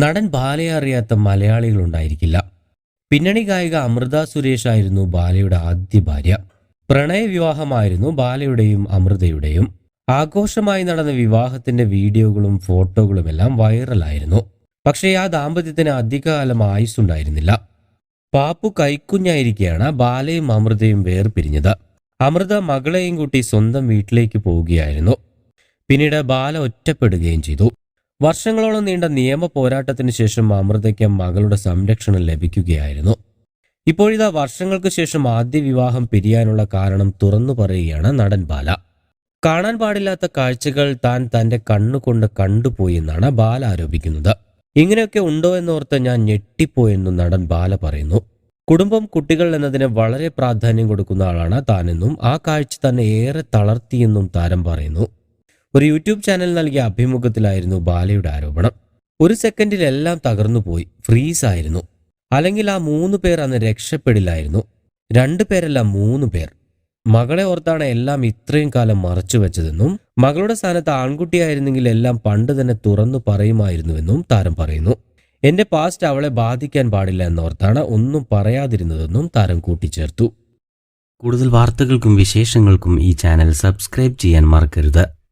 നടൻ ബാലയെ അറിയാത്ത മലയാളികൾ ഉണ്ടായിരിക്കില്ല പിന്നണി ഗായിക അമൃത സുരേഷ് ആയിരുന്നു ബാലയുടെ ആദ്യ ഭാര്യ. പ്രണയ വിവാഹമായിരുന്നു ബാലയുടെയും അമൃതയുടെയും. ആഘോഷമായി നടന്ന വിവാഹത്തിന്റെ വീഡിയോകളും ഫോട്ടോകളും എല്ലാം വൈറലായിരുന്നു. പക്ഷേ ആ ദാമ്പത്യത്തിന് അധികകാലം ആയുസ്സുണ്ടായിരുന്നില്ല. പാപ്പു കൈക്കുഞ്ഞായിരിക്കെയാണ് ബാലയും അമൃതയും വേർപിരിഞ്ഞത്. അമൃത മകളെയും കൂട്ടി സ്വന്തം വീട്ടിലേക്ക് പോവുകയായിരുന്നു. പിന്നീട് ബാല ഒറ്റപ്പെടുകയും ചെയ്തു. വർഷങ്ങളോളം നീണ്ട നിയമ പോരാട്ടത്തിന് ശേഷം അമൃതയ്ക്ക് മകളുടെ സംരക്ഷണം ലഭിക്കുകയായിരുന്നു. ഇപ്പോഴിതാ വർഷങ്ങൾക്ക് ശേഷം ആദ്യ വിവാഹം പിരിയാനുള്ള കാരണം തുറന്നു പറയുകയാണ് നടൻ ബാല. കാണാൻ പാടില്ലാത്ത കാഴ്ചകൾ താൻ തന്റെ കണ്ണുകൊണ്ട് കണ്ടുപോയി എന്നാണ് ബാല ആരോപിക്കുന്നത്. ഇങ്ങനെയൊക്കെ ഉണ്ടോ എന്നോർത്ത് ഞാൻ ഞെട്ടിപ്പോയെന്നും നടൻ ബാല പറയുന്നു. കുടുംബം കുട്ടികൾ എന്നതിന് വളരെ പ്രാധാന്യം കൊടുക്കുന്ന ആളാണ് താനെന്നും ആ കാഴ്ച തന്നെ ഏറെ തളർത്തിയെന്നും താരം പറയുന്നു. ഒരു യൂട്യൂബ് ചാനൽ നൽകിയ അഭിമുഖത്തിലായിരുന്നു ബാലയുടെ ആരോപണം. ഒരു സെക്കൻഡിൽ എല്ലാം ഫ്രീസ് ആയിരുന്നു. അല്ലെങ്കിൽ ആ മൂന്ന് പേർ അന്ന് രക്ഷപ്പെടില്ലായിരുന്നു. രണ്ടു പേരല്ല മൂന്ന് പേർ. മകളെ ഓർത്താണ് എല്ലാം ഇത്രയും കാലം മറച്ചു വെച്ചതെന്നും മകളുടെ സ്ഥാനത്ത് ആൺകുട്ടിയായിരുന്നെങ്കിൽ എല്ലാം പണ്ട് തന്നെ തുറന്നു പറയുമായിരുന്നുവെന്നും താരം പറയുന്നു. എന്റെ പാസ്റ്റ് അവളെ ബാധിക്കാൻ പാടില്ല എന്നോർത്താണ് ഒന്നും പറയാതിരുന്നതെന്നും താരം കൂട്ടിച്ചേർത്തു. കൂടുതൽ വാർത്തകൾക്കും വിശേഷങ്ങൾക്കും ഈ ചാനൽ സബ്സ്ക്രൈബ് ചെയ്യാൻ മറക്കരുത്.